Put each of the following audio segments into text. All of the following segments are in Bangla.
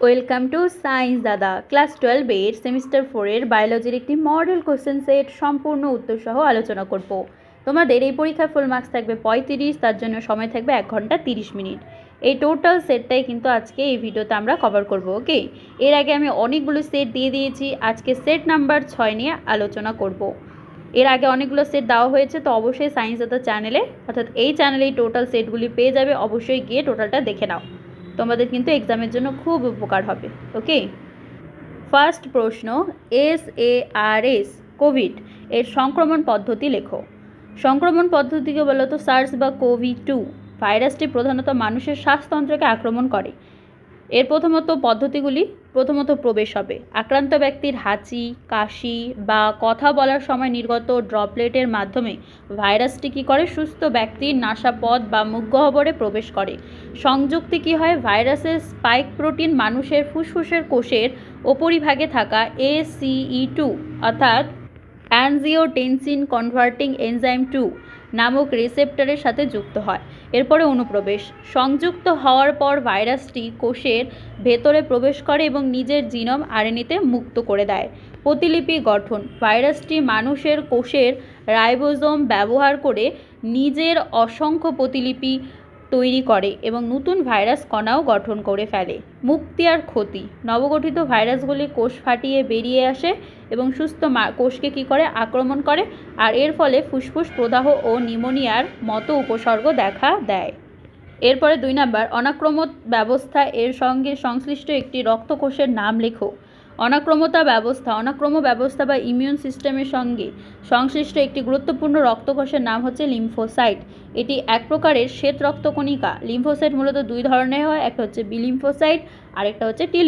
ওয়েলকাম টু সায়েন্স দাদা ক্লাস টুয়েলভের সেমিস্টার ফোরের বায়োলজির একটি মডেল কোশ্চেন সেট সম্পূর্ণ উত্তর সহ আলোচনা করব। তোমাদের এই পরীক্ষার ফুল মার্কস থাকবে পঁয়ত্রিশ, তার জন্য সময় থাকবে এক ঘণ্টা তিরিশ মিনিট। এই টোটাল সেটটাই কিন্তু আজকে এই ভিডিওতে আমরা কভার করব ওকে এর আগে আমি অনেকগুলো সেট দিয়ে দিয়েছি, আজকে সেট নাম্বার ছয় নিয়ে আলোচনা করব। এর আগে অনেকগুলো সেট দেওয়া হয়েছে, তো অবশ্যই সায়েন্স দাদা চ্যানেলে অর্থাৎ এই চ্যানেলে এই টোটাল সেটগুলি পেয়ে যাবে, অবশ্যই গিয়ে টোটালটা দেখে নাও। তোমাদের কিন্তু এক্সামের জন্য খুব উপকার হবে ওকে ফার্স্ট প্রশ্ন S A R S COVID এর সংক্রমণ পদ্ধতি লেখো। সংক্রমণ পদ্ধতিকে বলতো সার্স বা কোভিড টু ভাইরাসটি প্রধানত মানুষের শ্বাসতন্ত্রকে আক্রমণ করে। এর প্রথমত পদ্ধতিগুলি প্রথমত প্রবেশ হবে। আক্রান্ত ব্যক্তির হাঁচি, কাশি বা কথা বলার সময় নির্গত ড্রপলেটের মাধ্যমে ভাইরাসটি কী করে? সুস্থ ব্যক্তির নাসাপথ বা মুখগহ্বরে প্রবেশ করে। সংযুক্তি কী হয়? ভাইরাসের স্পাইক প্রোটিন মানুষের ফুসফুসের কোষের ওপরিভাগে থাকা এসিই টু অর্থাৎ অ্যানজিওটেনসিন কনভার্টিং এনজাইম টু নামক রিসেপ্টরের সাথে যুক্ত হয়। এরপরে অনুপ্রবেশ। সংযুক্ত হওয়ার পর ভাইরাসটি কোষের ভেতরে প্রবেশ করে এবং নিজের জিনম আরএনএতে মুক্ত করে দেয়। প্রতিলিপি গঠন। ভাইরাসটি মানুষের কোষের রাইবোজোম ব্যবহার করে নিজের অসংখ্য প্রতিলিপি তৈরি করে এবং নতুন ভাইরাস কণাও গঠন করে ফেলে। মুক্তি আর ক্ষতি। নবগঠিত ভাইরাসগুলি কোষ ফাটিয়ে বেরিয়ে আসে এবং সুস্থ কোষকে কী করে? আক্রমণ করে। আর এর ফলে ফুসফুস, প্রদাহ ও নিউমোনিয়ার মতো উপসর্গ দেখা দেয়। এরপরে দুই নাম্বার অনাক্রমত ব্যবস্থা। এর সঙ্গে সংশ্লিষ্ট একটি রক্তকোষের নাম লেখো। অনাক্রমতা ব্যবস্থা, অনাক্রম ব্যবস্থা বা ইমিউন সিস্টেমের সঙ্গে সংশ্লিষ্ট একটি গুরুত্বপূর্ণ রক্তকোষের নাম হচ্ছে লিম্ফোসাইট এটি এক প্রকারের শ্বেত রক্তকণিকা। লিম্ফোসাইট মূলত দুই ধরনের হয়, একটা হচ্ছে বি লিম্ফোসাইট আর একটা হচ্ছে টি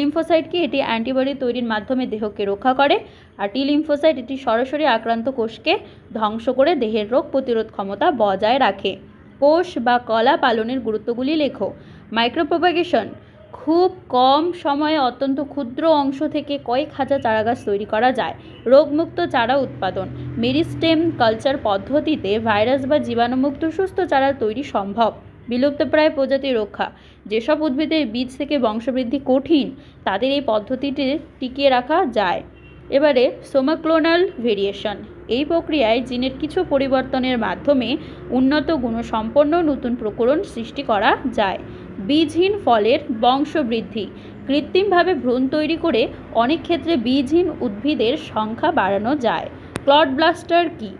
লিম্ফোসাইট কি? এটি অ্যান্টিবডি তৈরির মাধ্যমে দেহকে রক্ষা করে, আর টি লিম্ফোসাইট এটি সরাসরি আক্রান্ত কোষকে ধ্বংস করে দেহের রোগ প্রতিরোধ ক্ষমতা বজায় রাখে। কোষ বা কলা পালনের গুরুত্বগুলি লেখো। মাইক্রোপ্রোপাগেশন খুব কম সময়ে অত্যন্ত ক্ষুদ্র অংশ থেকে কয়েক হাজার চারাগাছ তৈরি করা যায়। রোগমুক্ত চারা উৎপাদন। মেরিস্টেম কালচার পদ্ধতিতে ভাইরাস বা জীবাণুমুক্ত সুস্থ চারা তৈরি সম্ভব। বিলুপ্তপ্রায় প্রজাতি রক্ষা। যেসব উদ্ভিদের বীজ থেকে বংশবৃদ্ধি কঠিন, তাদের এই পদ্ধতিটি টিকিয়ে রাখা যায়। এবারে সোমাক্লোনাল ভেরিয়েশন। এই প্রক্রিয়ায় জিনের কিছু পরিবর্তনের মাধ্যমে উন্নত গুণসম্পন্ন নতুন প্রকরণ সৃষ্টি করা যায়। বীজহীন ফলের বংশবৃদ্ধি। কৃত্রিমভাবে ভ্রূণ তৈরি করে অনেক ক্ষেত্রে বীজহীন উদ্ভিদের সংখ্যা বাড়ানো যায়। ক্লড ব্লাস্টার কী?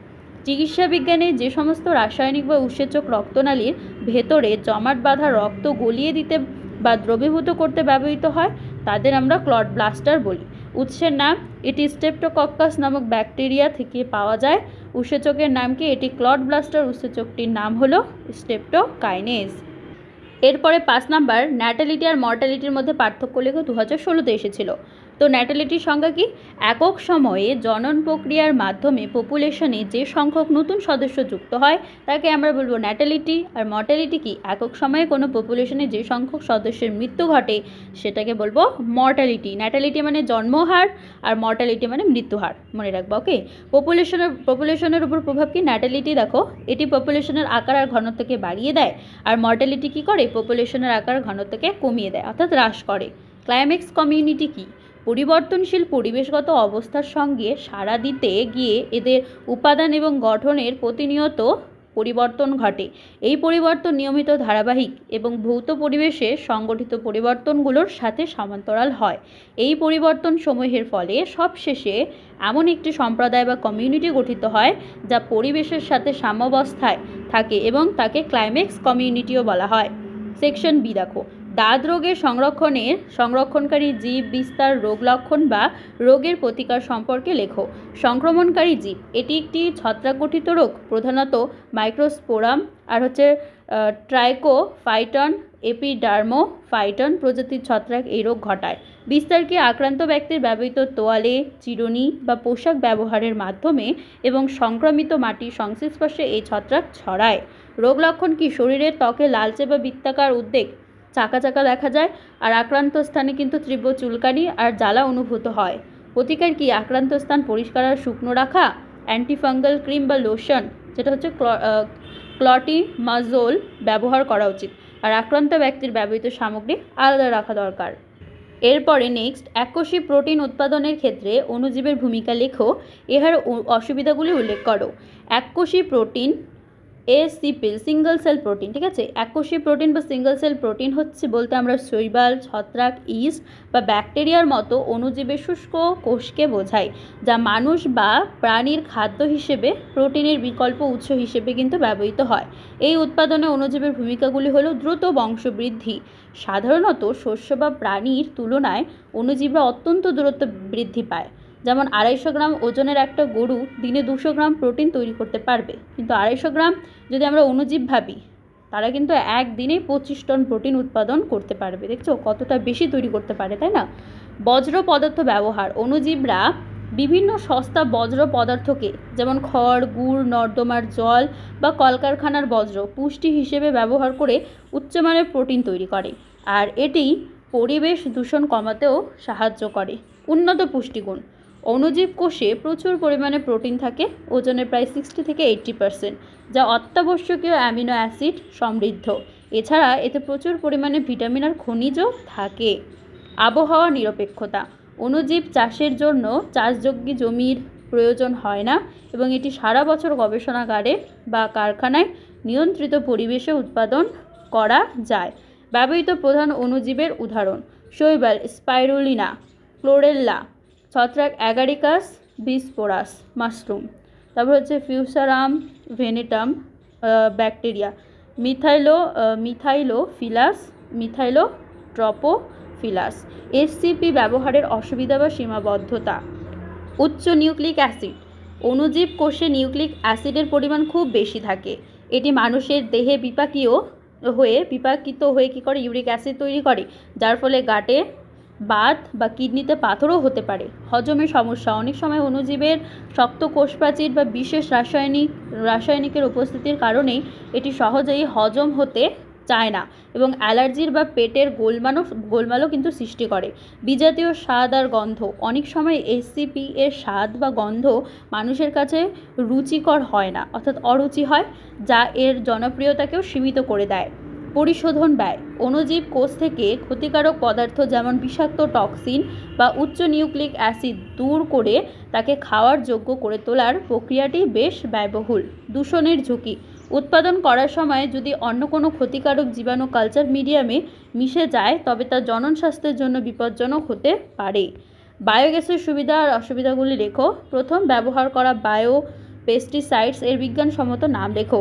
চিকিৎসা বিজ্ঞানে যে সমস্ত রাসায়নিক বা উৎসেচক রক্তনালীর ভেতরে জমাট বাঁধা রক্ত গলিয়ে দিতে বা দ্রবীভূত করতে ব্যবহৃত হয়, তাদের আমরা ক্লড ব্লাস্টার বলি। উৎসের নাম এটি স্টেপটোকক্কাস নামক ব্যাকটেরিয়া থেকে পাওয়া যায়। উৎসেচকের নাম কি? এটি ক্লড ব্লাস্টার উৎসেচকটির নাম হলো স্টেপটোকাইনেজ এরপরে পাঁচ নাম্বার ন্যাটালিটি আর মর্টালিটির মধ্যে পার্থক্য লেখো দু হাজার ষোলোতে এসেছিল। তো ন্যাটালিটির সংজ্ঞা কি? একক সময়ে জনন প্রক্রিয়ার মাধ্যমে পপুলেশনে যে সংখ্যক নতুন সদস্য যুক্ত হয়, তাকে আমরা বলব ন্যাটালিটি আর মর্টালিটি কি? একক সময়ে কোনো পপুলেশনে যে সংখ্যক সদস্যের মৃত্যু ঘটে, সেটাকে বলব মর্টালিটি ন্যাটালিটি মানে জন্মহার, আর মর্টালিটি মানে মৃত্যুহার। মনে রাখব ওকে পপুলেশনের পপুলেশনের উপর প্রভাব কি? ন্যাটালিটি দেখো, এটি পপুলেশনের আকার আর ঘনত্বকে বাড়িয়ে দেয়, আর মর্টালিটি কী করে? পপুলেশনের আকার ঘনত্বকে কমিয়ে দেয়, অর্থাৎ হ্রাস করে। ক্লাইম্যাক্স কমিউনিটি কী? পরিবর্তনশীল পরিবেশগত অবস্থার সঙ্গে সাড়া দিতে গিয়ে এদের উপাদান এবং গঠনের প্রতিনিয়ত পরিবর্তন ঘটে। এই পরিবর্তন নিয়মিত ধারাবাহিক এবং ভৌত পরিবেশে সংগঠিত পরিবর্তনগুলোর সাথে সমান্তরাল হয়। এই পরিবর্তন সমূহের ফলে সবশেষে এমন একটি সম্প্রদায় বা কমিউনিটি গঠিত হয়, যা পরিবেশের সাথে সাম্যবস্থায় থাকে এবং তাকে ক্লাইম্যাক্স কমিউনিটিও বলা হয়। সেকশন বি দেখো। দাঁত রোগের সংরক্ষণের সংরক্ষণকারী জীব বিস্তার রোগ লক্ষণ বা রোগের প্রতিকার সম্পর্কে লেখো। সংক্রমণকারী জীব, এটি একটি ছত্রাকগঠিত রোগ, প্রধানত মাইক্রোস্পোরাম আর হচ্ছে ট্রাইকোফাইটন এপিডার্মো ফাইটন প্রজাতির ছত্রাক এই রোগ ঘটায়। বিস্তারকে আক্রান্ত ব্যক্তির ব্যবহৃত তোয়ালে, চিরুনি বা পোশাক ব্যবহারের মাধ্যমে এবং সংক্রমিত মাটির সংস্পর্শে এই ছত্রাক ছড়ায়। রোগ লক্ষণ কি? শরীরের ত্বকে লালচে বা বৃত্তাকার উদ্বেগ চাকা চাকা দেখা যায় আর আক্রান্ত স্থানে কিন্তু তীব্র চুলকানি আর জ্বালা অনুভূত হয়। প্রতিকার কি আক্রান্ত স্থান পরিষ্কার আর শুকনো রাখা? অ্যান্টিফাঙ্গাল ক্রিম বা লোশন, যেটা হচ্ছে ক্লটিমাজোল ব্যবহার করা উচিত। আর আক্রান্ত ব্যক্তির ব্যবহৃত সামগ্রী আলাদা রাখা দরকার। এরপরে নেক্সট এককোষী প্রোটিন উৎপাদনের ক্ষেত্রে অণুজীবের ভূমিকা লেখো। ইহার উ- অসুবিধাগুলি উল্লেখ করো। এককোষী প্রোটিন এসিপিল সিঙ্গল সেল প্রোটিন ঠিক আছে? এককোষী প্রোটিন বা সিঙ্গল সেল প্রোটিন হচ্ছে বলতে আমরা শৈবাল, ছত্রাক, ইস্ট বা ব্যাকটেরিয়ার মতো অণুজীবের শুষ্ক কোষকে বোঝাই যা মানুষ বা প্রাণীর খাদ্য হিসেবে প্রোটিনের বিকল্প উৎস হিসেবে কিন্তু ব্যবহৃত হয়। এই উৎপাদনে অণুজীবের ভূমিকাগুলি হলো দ্রুত বংশবৃদ্ধি। সাধারণত শস্য বা প্রাণীর তুলনায় অণুজীবরা অত্যন্ত দূরত্ব বৃদ্ধি পায়। যেমন আড়াইশো গ্রাম ওজনের একটা গরু দিনে দুশো গ্রাম প্রোটিন তৈরি করতে পারবে। কিন্তু আড়াইশো গ্রাম যদি আমরা অণুজীব ভাবি, তারা কিন্তু একদিনেই পঁচিশ টন প্রোটিন উৎপাদন করতে পারবে। দেখছ? কতটা বেশি তৈরি করতে পারে, তাই না? বজ্র পদার্থ ব্যবহার। অণুজীবরা বিভিন্ন সস্তা বজ্র পদার্থকে, যেমন খড়, গুড়, নর্দমার জল বা কলকারখানার বজ্র, পুষ্টি হিসেবে ব্যবহার করে উচ্চমানের প্রোটিন তৈরি করে। আর এটি পরিবেশ দূষণ কমাতেও সাহায্য করে। উন্নত পুষ্টিগুণ। অণুজীব কোষে প্রচুর পরিমাণে প্রোটিন থাকে ওজনে প্রায় সিক্সটি থেকে এইট্টি পার্সেন্ট যা অত্যাবশ্যকীয় অ্যামিনো অ্যাসিড সমৃদ্ধ। এছাড়া এতে প্রচুর পরিমাণে ভিটামিন আর খনিজও থাকে। আবহাওয়া নিরপেক্ষতা। অণুজীব চাষের জন্য চাষযোগ্য জমির প্রয়োজন হয় না এবং এটি সারা বছর গবেষণাগারে বা কারখানায় নিয়ন্ত্রিত পরিবেশে উৎপাদন করা যায়। ব্যবহৃত প্রধান অণুজীবের উদাহরণ, শৈবাল, স্পাইরুলিনা, ক্লোরেল্লা ছত্রাক অ্যাগারিকাস বিসপোরাস মাশরুম। তারপর হচ্ছে ফিউসারাম ভেনেটাম ব্যাকটেরিয়া। মিথাইলো মিথাইলো ফিলাস মিথাইলো ট্রপোফিলাস এসসিপি ব্যবহারের অসুবিধা বা সীমাবদ্ধতা। উচ্চ নিউক্লিক অ্যাসিড। অণুজীব কোষে নিউক্লিক অ্যাসিডের পরিমাণ খুব বেশি থাকে। এটি মানুষের দেহে বিপাকীয় হয়ে, বিপাকিত হয়ে কী করে ইউরিক অ্যাসিড তৈরি করে? যার ফলে গাটে বাত বা কিডনিতে পাথরও হতে পারে। হজমের সমস্যা। অনেক সময় অণুজীবের শক্ত কোষপ্রাচীর বা বিশেষ রাসায়নিক, রাসায়নিকের উপস্থিতির কারণেই এটি সহজেই হজম হতে চায় না এবং অ্যালার্জির বা পেটের গোলমালও গোলমালও কিন্তু সৃষ্টি করে। বিজাতীয় স্বাদ আর গন্ধ। অনেক সময় এসসিপি এর স্বাদ বা গন্ধ মানুষের কাছে রুচিকর হয় না, অর্থাৎ অরুচি হয়, যা এর জনপ্রিয়তাকেও সীমিত করে দেয়। পরিশোধন ব্যয়। অণুজীব কোষ থেকে ক্ষতিকারক পদার্থ যেমন বিষাক্ত টক্সিন বা উচ্চ নিউক্লিক অ্যাসিড দূর করে তাকে খাওয়ার যোগ্য করে তোলার প্রক্রিয়াটি বেশ ব্যয়বহুল। দূষণের ঝুঁকি। উৎপাদন করার সময় যদি অন্য কোনো ক্ষতিকারক জীবাণু কালচার মিডিয়ামে মিশে যায়, তবে তা জনন স্বাস্থ্যের জন্য বিপজ্জনক হতে পারে। বায়োগ্যাসের সুবিধা আর অসুবিধাগুলি লেখো। প্রথম, ব্যবহার করা বায়ো পেস্টিসাইডস এর বিজ্ঞানসম্মত নাম লেখো।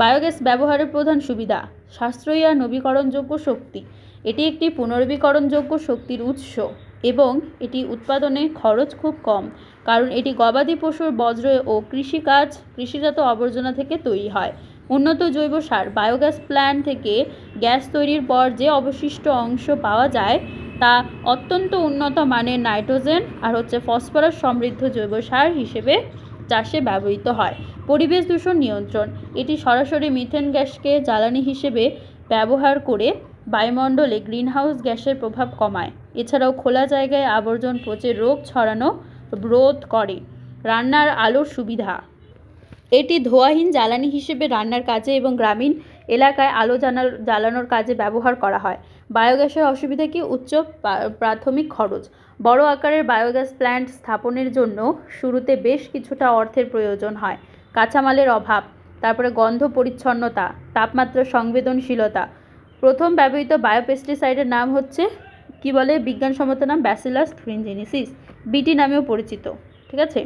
বায়োগ্যাস ব্যবহারের প্রধান সুবিধা। সাশ্রয়ী আর নবীকরণযোগ্য শক্তি। এটি একটি পুনর্বীকরণযোগ্য শক্তির উৎস এবং এটি উৎপাদনে খরচ খুব কম, কারণ এটি গবাদি পশুর বজ্র ও কৃষিকাজ, কৃষিজাত আবর্জনা থেকে তৈরি হয়। উন্নত জৈব সার বায়োগ্যাস প্ল্যান্ট থেকে গ্যাস তৈরির পর যে অবশিষ্ট অংশ পাওয়া যায় তা অত্যন্ত উন্নত মানের নাইট্রোজেন আর হচ্ছে ফসফরাস সমৃদ্ধ জৈব সার হিসেবে চাষে ব্যবহৃত হয়। পরিবেশ দূষণ নিয়ন্ত্রণ, এটি সরাসরি মিথেন গ্যাসকে জ্বালানি হিসেবে ব্যবহার করে বায়ুমণ্ডলে গ্রিনহাউস গ্যাসের প্রভাব কমায়। এছাড়াও খোলা জায়গায় আবর্জন পচে রোগ ছড়ানো রোধ করে। রান্নার আলোর সুবিধা। এটি ধোঁয়াহীন জ্বালানি হিসেবে রান্নার কাজে এবং গ্রামীণ এলাকায় আলো জ্বালানোর কাজে ব্যবহার করা হয়। বায়োগ্যাসের অসুবিধা কি? উচ্চ প্রাথমিক খরচ। বড় আকারের বায়োগ্যাস প্ল্যান্ট স্থাপনের জন্য শুরুতে বেশ কিছুটা অর্থের প্রয়োজন হয়। কাঁচামালের অভাব, তারপরে গন্ধ পরিচ্ছন্নতা, তাপমাত্রা সংবেদনশীলতা। প্রথম ব্যবহৃত বায়োপেস্টিসাইডের নাম হচ্ছে, কি বলে, বিজ্ঞানসম্মত নাম ব্যাসিলাস থ্রিনজেনিসিস বিটি নামেও পরিচিত, ঠিক আছে?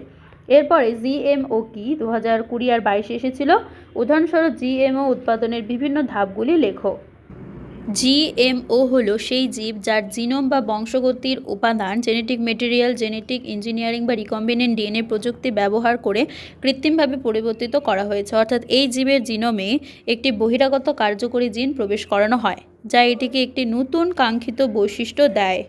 এরপরে জিএমও কি দু হাজার কুড়ি আর বাইশে এসেছিল? উদাহরণস্বরূপ জিএমও উৎপাদনের বিভিন্ন ধাপগুলি লেখো। জিএমও হলো সেই জীব যার জিনোম বা বংশগতির উপাদান জেনেটিক মেটেরিয়াল জেনেটিক ইঞ্জিনিয়ারিং বা রিকম্বিনেন্ট ডিএনএ প্রযুক্তি ব্যবহার করে কৃত্রিমভাবে পরিবর্তিত করা হয়েছে। অর্থাৎ এই জীবের জিনোমে একটি বহিরাগত কার্যকরী জিন প্রবেশ করানো হয়, যা এটিকে একটি নতুন কাঙ্ক্ষিত বৈশিষ্ট্য দেয়।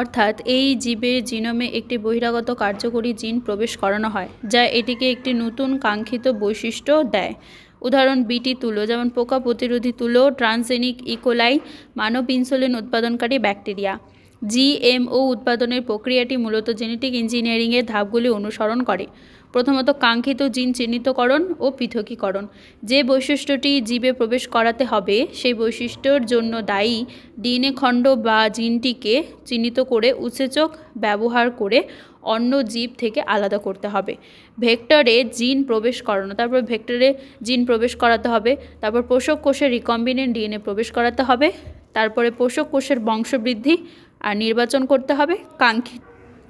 অর্থাৎ এই জীবের জিনোমে একটি বহিরাগত কার্যকরী জিন প্রবেশ করানো হয়, যা এটিকে একটি নতুন কাঙ্ক্ষিত বৈশিষ্ট্য দেয়। উদাহরণ বিটি তুলো, যেমন পোকা প্রতিরোধী তুলো, ট্রান্সজেনিক ইকোলাই মানব ইনসুলিন উৎপাদনকারী ব্যাকটেরিয়া। জিএমও উৎপাদনের প্রক্রিয়াটি মূলত জেনেটিক ইঞ্জিনিয়ারিংয়ের ধাপগুলি অনুসরণ করে। প্রথমত কাঙ্ক্ষিত জিন চিহ্নিতকরণ ও পৃথকীকরণ। যে বৈশিষ্ট্যটি জীবে প্রবেশ করাতে হবে, সেই বৈশিষ্ট্যর জন্য দায়ী ডিএনএ খণ্ড বা জিনটিকে চিহ্নিত করে উৎসেচক ব্যবহার করে অন্য জীব থেকে আলাদা করতে হবে। ভেক্টরে জিন প্রবেশ করানো, তারপর ভেক্টরে জিন প্রবেশ করাতে হবে, তারপর পোষক কোষে রিকম্বিনেন্ট ডিএনএ প্রবেশ করাতে হবে, তারপরে পোষক কোষের বংশবৃদ্ধি আর নির্বাচন করতে হবে কাঙ্ক্ষিত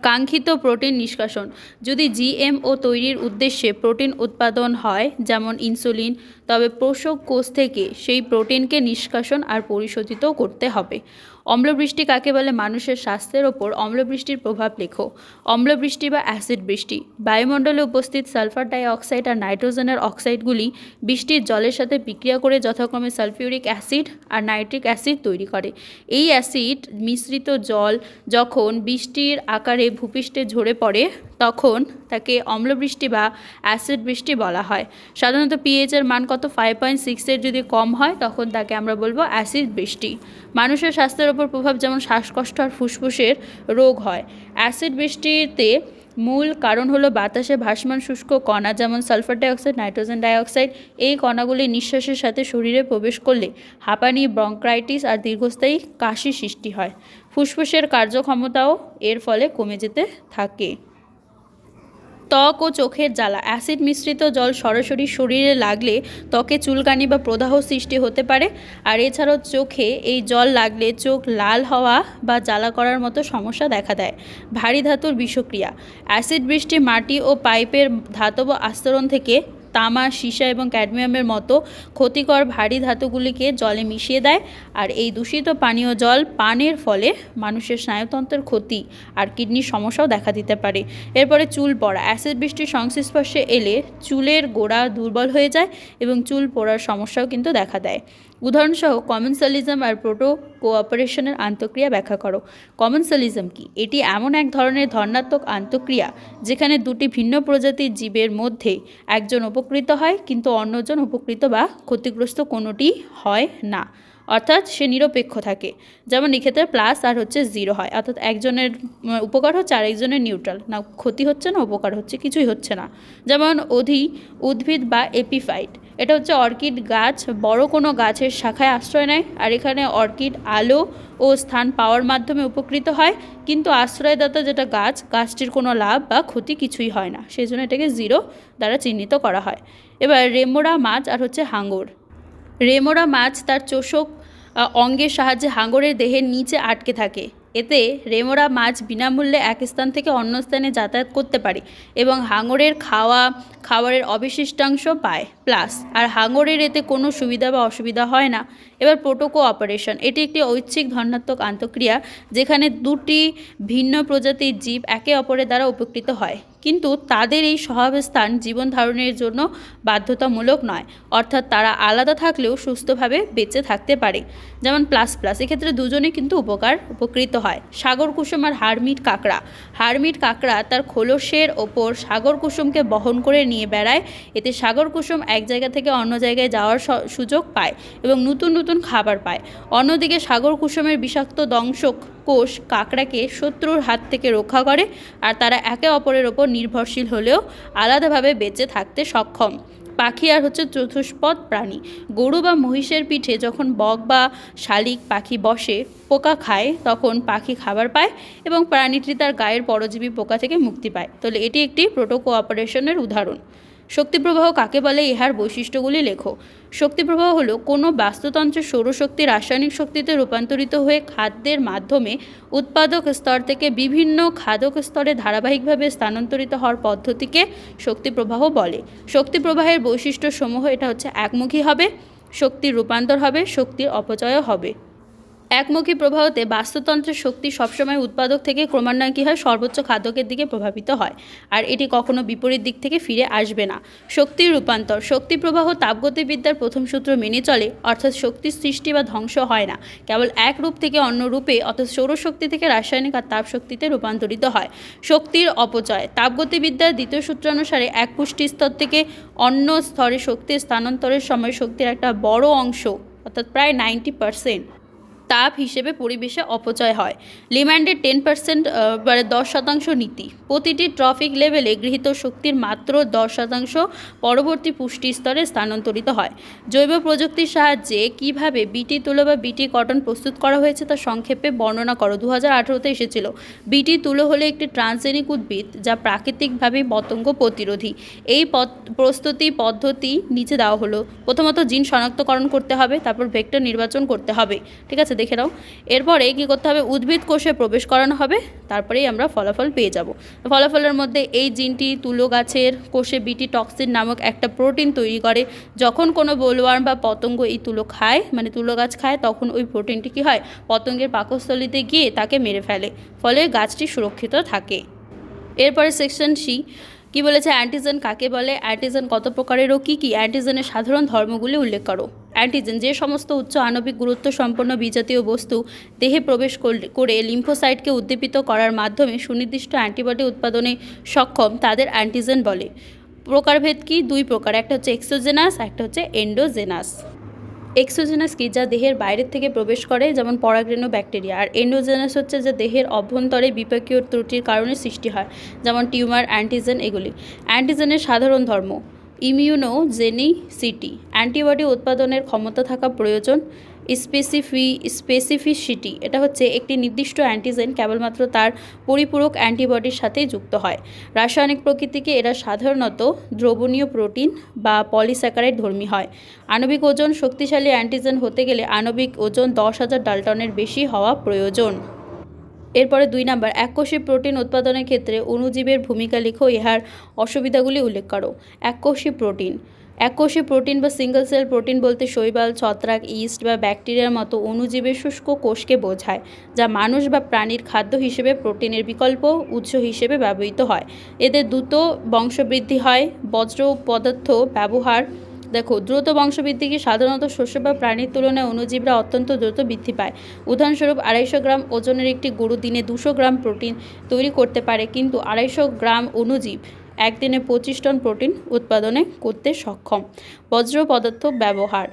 কাঙ্ক্ষিত প্রোটিন নিষ্কাশন। যদি জিএমও তৈরির উদ্দেশ্যে প্রোটিন উৎপাদন হয়, যেমন ইনসুলিন, তবে পোষক কোষ থেকে সেই প্রোটিনকে নিষ্কাশন আর পরিশোধিত করতে হবে। অম্লবৃষ্টি কাকে বলে মানুষের স্বাস্থ্যের ওপর অম্লবৃষ্টির প্রভাব লেখো। অম্লবৃষ্টি বা অ্যাসিড বৃষ্টি। বায়ুমণ্ডলে উপস্থিত সালফার ডাইঅক্সাইড আর নাইট্রোজেনের অক্সাইডগুলি বৃষ্টির জলের সাথে বিক্রিয়া করে যথাক্রমে সালফিউরিক অ্যাসিড আর নাইট্রিক অ্যাসিড তৈরি করে। এই অ্যাসিড মিশ্রিত জল যখন বৃষ্টির আকারে ভূপৃষ্ঠে ঝরে পড়ে তখন তাকে অম্লবৃষ্টি বা অ্যাসিড বৃষ্টি বলা হয়। সাধারণত পিএইচের মান কত? ফাইভ পয়েন্ট সিক্সের যদি কম হয়, তখন তাকে আমরা বলব অ্যাসিড বৃষ্টি। মানুষের স্বাস্থ্যের ওপর প্রভাব যেমন শ্বাসকষ্ট আর ফুসফুসের রোগ হয়। অ্যাসিড বৃষ্টিতে মূল কারণ হলো বাতাসে ভাসমান শুষ্ক কণা, যেমন সালফার ডাইঅক্সাইড, নাইট্রোজেন ডাইঅক্সাইড। এই কণাগুলি নিঃশ্বাসের সাথে শরীরে প্রবেশ করলে হাঁপানি ব্রঙ্ক্রাইটিস আর দীর্ঘস্থায়ী কাশি সৃষ্টি হয়। ফুসফুসের কার্যক্ষমতাও এর ফলে কমে যেতে থাকে। ত্বক ও চোখের জ্বালা। অ্যাসিড মিশ্রিত জল সরাসরি শরীরে লাগলে ত্বকে চুলকানি বা প্রদাহ সৃষ্টি হতে পারে। আর এছাড়াও চোখে এই জল লাগলে চোখ লাল হওয়া বা জ্বালা করার মতো সমস্যা দেখা দেয়। ভারী ধাতুর বিষক্রিয়া। অ্যাসিড বৃষ্টি মাটি ও পাইপের ধাতব আস্তরণ থেকে তামা, সীসা এবং ক্যাডমিয়ামের মতো ক্ষতিকর ভারী ধাতুগুলিকে জলে মিশিয়ে দেয় আর এই দূষিত পানীয় জল পানের ফলে মানুষের স্নায়ুতন্ত্রের ক্ষতি আর কিডনির সমস্যাও দেখা দিতে পারে। এরপরে চুল পড়া, অ্যাসিড বৃষ্টির সংস্পর্শে এলে চুলের গোড়া দুর্বল হয়ে যায় এবং চুল পড়ার সমস্যাও কিন্তু দেখা দেয়। উদাহরণসহ কমেন্সালিজম আর প্রোটো কোঅপারেশনের আন্তঃক্রিয়া ব্যাখ্যা করো। কমেন্সালিজম কি? এটি এমন এক ধরনের ধর্নাত্মক আন্তঃক্রিয়া যেখানে দুটি ভিন্ন প্রজাতির জীবের মধ্যে একজন উপকৃত হয়, কিন্তু অন্যজন উপকৃত বা ক্ষতিগ্রস্ত কোনোটি হয় না। অর্থাৎ সে নিরপেক্ষ থাকে। যেমন এক্ষেত্রে প্লাস আর হচ্ছে জিরো হয়। অর্থাৎ একজনের উপকার হচ্ছে আর একজনের নিউট্রাল না ক্ষতি হচ্ছে না, উপকার হচ্ছে, কিছুই হচ্ছে না। যেমন অধি, উদ্ভিদ বা এপিফাইট এটা হচ্ছে অর্কিড গাছ, বড় কোনো গাছের শাখায় আশ্রয় নেয়। আর এখানে অর্কিড আলো ও স্থান পাওয়ার মাধ্যমে উপকৃত হয়। কিন্তু আশ্রয়দাতা যেটা গাছ, গাছটির কোনো লাভ বা ক্ষতি কিছুই হয় না। সেই জন্য এটাকে জিরো দ্বারা চিহ্নিত করা হয়। এবার রেমোরা মাছ আর হচ্ছে হাঙ্গর। রেমোরা মাছ তার চোষক অঙ্গের সাহায্যে হাঙরের দেহের নিচে আটকে থাকে। এতে রেমোরা মাছ বিনামূল্যে এক স্থান থেকে অন্য স্থানে যাতায়াত করতে পারে এবং হাঙরের খাওয়া, খাবারের অবশিষ্টাংশ পায়। প্লাস, আর হাঙরের এতে কোনো সুবিধা বা অসুবিধা হয় না। এবার প্রোটোকো অপারেশন। এটি একটি ঐচ্ছিক ধনাত্মক আন্তঃক্রিয়া যেখানে দুটি ভিন্ন প্রজাতির জীব একে অপরের দ্বারা উপকৃত হয়। কিন্তু তাদের এই সহাবস্থান জীবন ধারণের জন্য বাধ্যতামূলক নয়। অর্থাৎ তারা আলাদা থাকলেও সুস্থভাবে বেঁচে থাকতে পারে। যেমন প্লাস প্লাস, এক্ষেত্রে দুজনে কিন্তু উপকার উপকৃত হয়। সাগর কুসুম আর হারমিট কাঁকড়া। হারমিট কাঁকড়া তার খোলসের ওপর সাগর কুসুমকে বহন করে নিয়ে বেড়ায়। এতে সাগর কুসুম এক জায়গা থেকে অন্য জায়গায় যাওয়ার সুযোগ পায় এবং নতুন নতুন খাবার পায়। অন্যদিকে সাগর কুসুমের বিষাক্ত দংশক কোষ কাঁকড়াকে শত্রুর হাত থেকে রক্ষা করে আর তারা একে অপরের ওপর নির্ভরশীল হলেও আলাদাভাবে বেঁচে থাকতে সক্ষম। পাখি আর হচ্ছে চতুষ্পদ প্রাণী। গরু বা মহিষের পিঠে যখন বক বা শালিক পাখি বসে, পোকা খায়, তখন পাখি খাবার পায় এবং প্রাণীটি তার গায়ের পরজীবী পোকা থেকে মুক্তি পায়। তাহলে এটি একটি প্রোটোকো অপারেশনের উদাহরণ। শক্তিপ্রবাহ কাকে বলে ইহার বৈশিষ্ট্যগুলি লেখো। শক্তিপ্রবাহ হলো কোনো বাস্তুতন্ত্রের সৌরশক্তি রাসায়নিক শক্তিতে রূপান্তরিত হয়ে খাদ্যের মাধ্যমে উৎপাদক স্তর থেকে বিভিন্ন খাদক স্তরে ধারাবাহিকভাবে স্থানান্তরিত হওয়ার পদ্ধতিকে শক্তিপ্রবাহ বলে। শক্তিপ্রবাহের বৈশিষ্ট্যসমূহ, এটা হচ্ছে একমুখী হবে, শক্তির রূপান্তর হবে, শক্তির অপচয়ও হবে। একমুখী প্রবাহতে বাস্তুতন্ত্রের শক্তি সবসময় উৎপাদক থেকে ক্রমান্বয়ে কী হয়? সর্বোচ্চ খাদকের দিকে প্রভাবিত হয়। আর এটি কখনো বিপরীত দিক থেকে ফিরে আসবে না। শক্তির রূপান্তর। শক্তি প্রবাহ তাপগতিবিদ্যার প্রথম সূত্র মেনে চলে, অর্থাৎ শক্তির সৃষ্টি বা ধ্বংস হয় না। কেবল এক রূপ থেকে অন্য রূপে, অর্থাৎ সৌরশক্তি থেকে রাসায়নিক আর তাপ শক্তিতে রূপান্তরিত হয়। শক্তির অপচয়। তাপগতিবিদ্যার দ্বিতীয় সূত্রানুসারে এক পুষ্টি স্তর থেকে অন্য স্তরে শক্তির স্থানান্তরের সময় শক্তির একটা বড় অংশ, অর্থাৎ প্রায় নাইনটি পার্সেন্ট তাপ হিসেবে পরিবেশে অপচয় হয়। লিম্যান্ডের টেন পার্সেন্ট মানে দশ শতাংশ নীতি। প্রতিটি ট্রফিক লেভেলে গৃহীত শক্তির মাত্র দশ শতাংশ পরবর্তী পুষ্টি স্তরে স্থানান্তরিত হয়। জৈব প্রযুক্তির সাহায্যে কীভাবে বিটি তুলো বা বিটি কটন প্রস্তুত করা হয়েছে তা সংক্ষেপে বর্ণনা করো। দু হাজার আঠেরোতে এসেছিল। বিটি তুলো হলো একটি ট্রান্সজেনিক উদ্ভিদ যা প্রাকৃতিকভাবে পতঙ্গ প্রতিরোধী। এই প্রস্তুতি পদ্ধতি নিচে দেওয়া হলো। প্রথমত জিন শনাক্তকরণ করতে হবে, তারপর ভেক্টর নির্বাচন করতে হবে। ঠিক আছে? দেখে নাও। এরপরে কী করতে হবে? উদ্ভিদ কোষে প্রবেশ করানো হবে। তারপরেই আমরা ফলাফল পেয়ে যাব। ফলাফলের মধ্যে এই জিনটি তুলো গাছের কোষে বিটি টক্সিন নামক একটা প্রোটিন তৈরি করে। যখন কোনো বোলওয়ার্ম বা পতঙ্গ এই তুলো খায় মানে তুলো গাছ খায়, তখন ওই প্রোটিনটি কী হয়? পতঙ্গের পাকস্থলিতে গিয়ে তাকে মেরে ফেলে। ফলে গাছটি সুরক্ষিত থাকে। এরপরে সেকশন সি কি বলেছে? অ্যান্টিজেন কাকে বলে? অ্যান্টিজেন কত প্রকারের ও কী? কী অ্যান্টিজেনের সাধারণ ধর্মগুলি উল্লেখ করো। অ্যান্টিজেন যে সমস্ত উচ্চ আণবিক গুরুত্ব সম্পন্ন বিজাতীয় বস্তু দেহে প্রবেশ করে লিম্ফোসাইটকে উদ্দীপিত করার মাধ্যমে সুনির্দিষ্ট অ্যান্টিবডি উৎপাদনে সক্ষম তাদের অ্যান্টিজেন বলে। প্রকারভেদ কি? দুই প্রকার, একটা হচ্ছে এক্সোজেনাস একটা হচ্ছে এন্ডোজেনাস এক্সোজেনাস কি যা দেহের বাইরের থেকে প্রবেশ করে, যেমন পরাগ্রেণ ব্যাকটেরিয়া? আর এন্ডোজেনাস হচ্ছে যা দেহের অভ্যন্তরে বিপাকীয় ত্রুটির কারণে সৃষ্টি হয়, যেমন টিউমার, অ্যান্টিজেন এগুলি। অ্যান্টিজেনের সাধারণ ধর্ম, ইমিউনোজেনিসিটি, অ্যান্টিবডি উৎপাদনের ক্ষমতা থাকা প্রয়োজন স্পেসিফি স্পেসিফিসিটি এটা হচ্ছে একটি নির্দিষ্ট অ্যান্টিজেন কেবলমাত্র তার পরিপূরক অ্যান্টিবডির সাথেই যুক্ত হয়। রাসায়নিক প্রকৃতিকে এরা সাধারণত দ্রবণীয় প্রোটিন বা পলিস্যাকারাইড ধর্মী হয়। আণবিক ওজন শক্তিশালী অ্যান্টিজেন হতে গেলে আণবিক ওজন দশ হাজার ডালটনের বেশি হওয়া প্রয়োজন। এরপরে দুই নাম্বার, এককোষী প্রোটিন উৎপাদনের ক্ষেত্রে অণুজীবের ভূমিকা লেখো, ইহার অসুবিধাগুলি উল্লেখ করো। এককোষী প্রোটিন এককোষী প্রোটিন বা সিঙ্গেল সেল প্রোটিন বলতে শৈবাল, ছত্রাক, ইস্ট বা ব্যাকটেরিয়ার মতো অণুজীবের শুষ্ক কোষকে বোঝায়, যা মানুষ বা প্রাণীর খাদ্য হিসেবে প্রোটিনের বিকল্প উৎস হিসেবে ব্যবহৃত হয়। এদের দ্রুত বংশবৃদ্ধি হয়, বজ্র পদার্থ ব্যবহার। দেখো, দ্রুত বংশবৃদ্ধি কি সাধারণত শস্য বা প্রাণীর তুলনায় অণুজীবরা অত্যন্ত দ্রুত বৃদ্ধি পায়। উদাহরণস্বরূপ, আড়াইশো গ্রাম ওজনের একটি গরু দিনে দুশো গ্রাম প্রোটিন তৈরি করতে পারে, কিন্তু আড়াইশো গ্রাম অণুজীব একদিনে পঁচিশ টন প্রোটিন উৎপাদনে করতে সক্ষম। বজ্র পদার্থ ব্যবহার।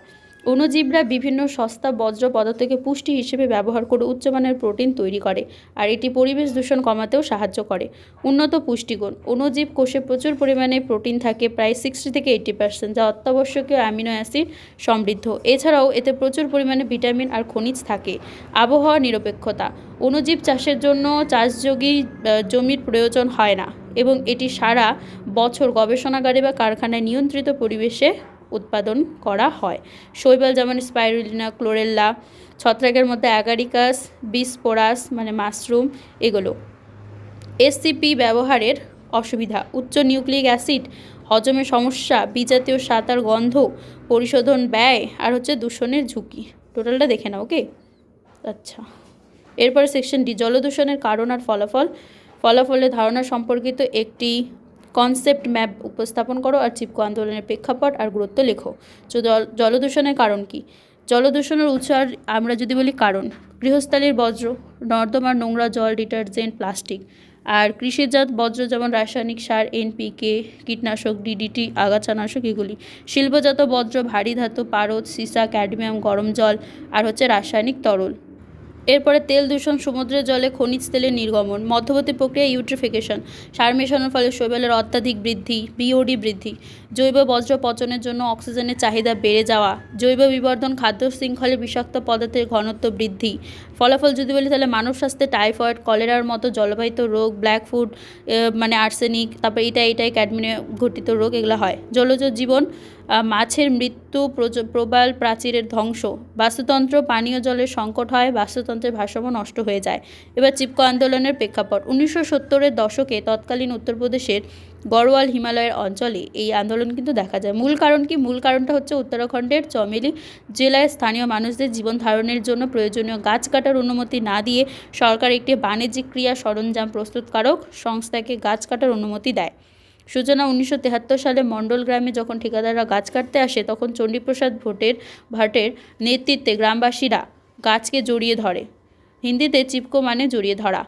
অণুজীবরা বিভিন্ন সস্তা বজ্র পদার্থকে পুষ্টি হিসেবে ব্যবহার করে উচ্চমানের প্রোটিন তৈরি করে, আর এটি পরিবেশ দূষণ কমাতেও সাহায্য করে। উন্নত পুষ্টিগুণ। অণুজীব কোষে প্রচুর পরিমাণে প্রোটিন থাকে, প্রায় সিক্সটি থেকে এইটি পার্সেন্ট যা অত্যাবশ্যকীয় অ্যামিনো অ্যাসিড সমৃদ্ধ। এছাড়াও এতে প্রচুর পরিমাণে ভিটামিন আর খনিজ থাকে। আবহাওয়া নিরপেক্ষতা। অণুজীব চাষের জন্য চাষযোগী জমির প্রয়োজন হয় না, এবং এটি সারা বছর গবেষণাগারে বা কারখানায় নিয়ন্ত্রিত পরিবেশে উৎপাদন করা হয়। শৈবাল যেমন স্পাইরুলিনা ক্লোরেল্লা ছত্রাকের মধ্যে অ্যাগারিকাস, বিসপোরাস মানে মাশরুম এগুলো। এসসিপি ব্যবহারের অসুবিধা, উচ্চ নিউক্লিক অ্যাসিড হজমের সমস্যা, বিজাতীয় সাঁতার গন্ধ, পরিশোধন ব্যয় আর হচ্ছে দূষণের ঝুঁকি। টোটালটা দেখে নাও, ওকে? আচ্ছা। এরপরে সেকশন ডি জলদূষণের কারণ আর ফলাফল। ফলাফলের ধারণা সম্পর্কিত একটি কনসেপ্ট ম্যাপ উপস্থাপন করো আর চিপকো আন্দোলনের প্রেক্ষাপট আর গুরুত্ব লেখো। জলদূষণের কারণ কি? জলদূষণের উৎস আর আমরা যদি বলি কারণ, গৃহস্থালীর বজ্র, নর্দমার নোংরা জল, ডিটারজেন্ট, প্লাস্টিক। আর কৃষিজাত বজ্র যেমন রাসায়নিক সার এনপিকে কীটনাশক ডিডিটি আগাছানাশক, এগুলি। শিল্পজাত বজ্র, ভারী ধাতু, পারদ, সীসা, ক্যাডমিয়াম, গরম জল, আর হচ্ছে রাসায়নিক তরল। এরপরে তেল দূষণ, সমুদ্রের জলে খনিজ তেলের নির্গমন, মধ্যবর্তী প্রক্রিয়া ইউট্রিফিকেশন সার মেশানোর ফলে শৈবালের অত্যাধিক বৃদ্ধি বিওডি বৃদ্ধি, জৈব বজ্র পচনের জন্য অক্সিজেনের চাহিদা বেড়ে যাওয়া, জৈব বিবর্ধন, খাদ্য শৃঙ্খলে বিষাক্ত পদার্থের ঘনত্ব বৃদ্ধি, ফলাফল যদি বলি তাহলে মানব স্বাস্থ্যে টাইফয়েড, কলেরার মতো জলবাহিত রোগ, ব্ল্যাক ফুড মানে আর্সেনিক, তারপর এটা এটাই ক্যাডমিনে ঘটিত রোগ, এগুলো হয়। জলজ জীবন মাছের মৃত্যু প্রবাল প্রাচীরের ধ্বংস। বাস্তুতন্ত্র পানীয় জলের সংকট হয়, বাস্তুতন্ত্রের ভারসাম্য নষ্ট হয়ে যায়। এবার চিপকো আন্দোলনের প্রেক্ষাপট। উনিশশো সত্তরের দশকে তৎকালীন উত্তরপ্রদেশের গড়ওয়াল হিমালয়ের অঞ্চলে এই আন্দোলন কিন্তু দেখা যায়। মূল কারণ কি? মূল কারণটা হচ্ছে উত্তরাখণ্ডের চমেলি জেলায় স্থানীয় মানুষদের জীবন ধারণের জন্য প্রয়োজনীয় গাছ কাটার অনুমতি না দিয়ে সরকার একটি বাণিজ্যিক ক্রিয়া সরঞ্জাম প্রস্তুতকারক সংস্থাকে গাছ কাটার অনুমতি দেয়। সূচনা উনিশশো সালে মণ্ডল গ্রামে যখন ঠিকাদাররা গাছ কাটতে আসে, তখন চণ্ডীপ্রসাদ ভোটের, ভাটের নেতৃত্বে গ্রামবাসীরা গাছকে জড়িয়ে ধরে। হিন্দিতে চিপকো মানে জড়িয়ে ধরা।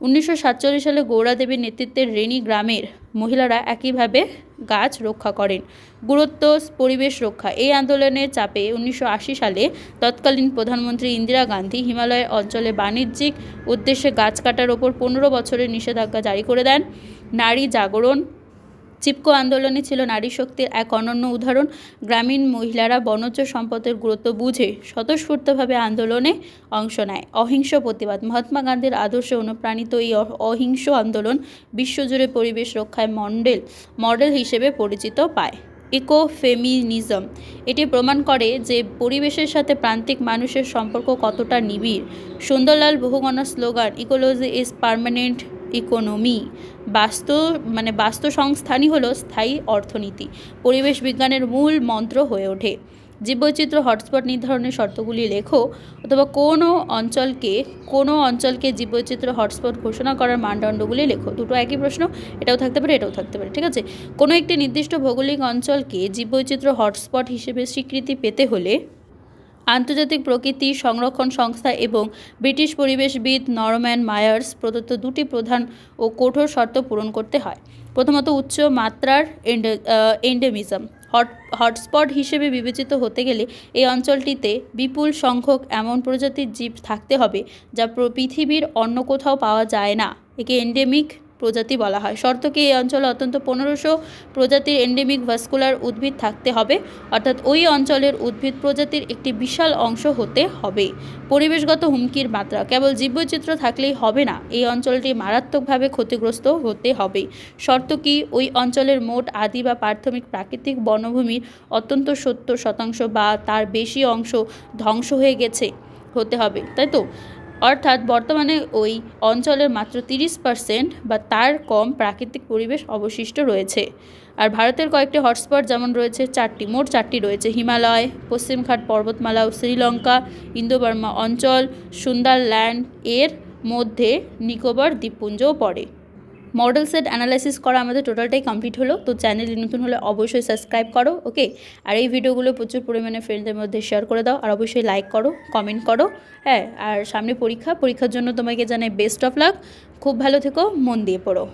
উনিশশো সাতচল্লিশ সালে গৌরা দেবীর নেতৃত্বে রেনি গ্রামের মহিলারা একইভাবে গাছ রক্ষা করেন। গুরুত্ব, পরিবেশ রক্ষা। এই আন্দোলনের চাপে উনিশশো আশি সালে তৎকালীন প্রধানমন্ত্রী ইন্দিরা গান্ধী হিমালয় অঞ্চলে বাণিজ্যিক উদ্দেশ্যে গাছ কাটার ওপর পনেরো বছরের নিষেধাজ্ঞা জারি করে দেন। নারী জাগরণ চিপকো আন্দোলনে ছিল নারী শক্তির এক অনন্য উদাহরণ। গ্রামীণ মহিলারা বনজ সম্পদের গুরুত্ব বুঝে স্বতঃস্ফূর্তভাবে আন্দোলনে অংশ নেয়। অহিংস প্রতিবাদ। মহাত্মা গান্ধীর আদর্শে অনুপ্রাণিত এই অহিংস আন্দোলন বিশ্বজুড়ে পরিবেশ রক্ষায় মডেল মডেল হিসেবে পরিচিত পায়। ইকো ফেমিনিজম এটি প্রমাণ করে যে পরিবেশের সাথে প্রান্তিক মানুষের সম্পর্ক কতটা নিবিড়। Sundarlal Bahuguna slogan, ecology is permanent economy বাস্তু মানে বাস্তু সংস্থানই হলো স্থায়ী অর্থনীতি, পরিবেশ বিজ্ঞানের মূল মন্ত্র হয়ে ওঠে। জীববৈচিত্র্য, হটস্পট নির্ধারণের শর্তগুলি লেখো, অথবা কোনো অঞ্চলকে কোনো অঞ্চলকে জীববৈচিত্র্য, হটস্পট ঘোষণা করার মানদণ্ডগুলি লেখো। দুটো একই প্রশ্ন, এটাও থাকতে পারে, এটাও থাকতে পারে, ঠিক আছে? কোনো একটি নির্দিষ্ট ভৌগোলিক অঞ্চলকে জীববৈচিত্র্য, হটস্পট হিসেবে স্বীকৃতি পেতে হলে আন্তর্জাতিক প্রকৃতি সংরক্ষণ সংস্থা এবং ব্রিটিশ পরিবেশবিদ নরম্যান মায়ার্স প্রদত্ত দুটি প্রধান ও কঠোর শর্ত পূরণ করতে হয়। প্রথমত, উচ্চ মাত্রার এন্ডে এন্ডেমিজম হট, হটস্পট হিসেবে বিবেচিত হতে গেলে এই অঞ্চলটিতে বিপুল সংখ্যক এমন প্রজাতির জীব থাকতে হবে যা পৃথিবীর অন্য কোথাও পাওয়া যায় না। একে এন্ডেমিক প্রজাতি বলা হয়। শর্তকে এই অঞ্চলে অত্যন্ত পনেরোশো প্রজাতির এন্ডেমিক ভাস্কুলার উদ্ভিদ থাকতে হবে। অর্থাৎ ওই অঞ্চলের উদ্ভিদ প্রজাতির একটি বিশাল অংশ হতে হবে। পরিবেশগত হুমকির মাত্রা, কেবল জীববৈচিত্র্য থাকলেই হবে না, এই অঞ্চলটি মারাত্মকভাবে ক্ষতিগ্রস্ত হতে হবে। শর্ত কি, ওই অঞ্চলের মোট আদি বা প্রাথমিক প্রাকৃতিক বনভূমির অত্যন্ত সত্তর শতাংশ বা তার বেশি অংশ ধ্বংস হয়ে গেছে, হতে হবে, তাই তো? অর্থাৎ বর্তমানে ওই অঞ্চলের মাত্র তিরিশ পার্সেন্ট বা তার কম প্রাকৃতিক পরিবেশ অবশিষ্ট রয়েছে। আর ভারতের কয়েকটি হটস্পট যেমন রয়েছে, চারটি, মোট চারটি রয়েছে, হিমালয়, পশ্চিমঘাট পর্বতমালা ও শ্রীলঙ্কা, ইন্দোবর্মা অঞ্চল, সুন্দরল্যান্ড, এর মধ্যে নিকোবর দ্বীপপুঞ্জও পড়ে। মডেল সেট অ্যানালাইসিস করা আমাদের টোটালটাই কমপ্লিট হলো। তো চ্যানেলে নতুন হলে অবশ্যই সাবস্ক্রাইব করো ওকে আর এই ভিডিওগুলো প্রচুর পরিমাণে ফ্রেন্ডদের মধ্যে শেয়ার করে দাও। আর অবশ্যই লাইক করো কমেন্ট করো হ্যাঁ? আর সামনে পরীক্ষা, পরীক্ষার জন্য তোমাকে জানাই বেস্ট অফ লাক খুব ভালো থেকো, মন দিয়ে পড়ো।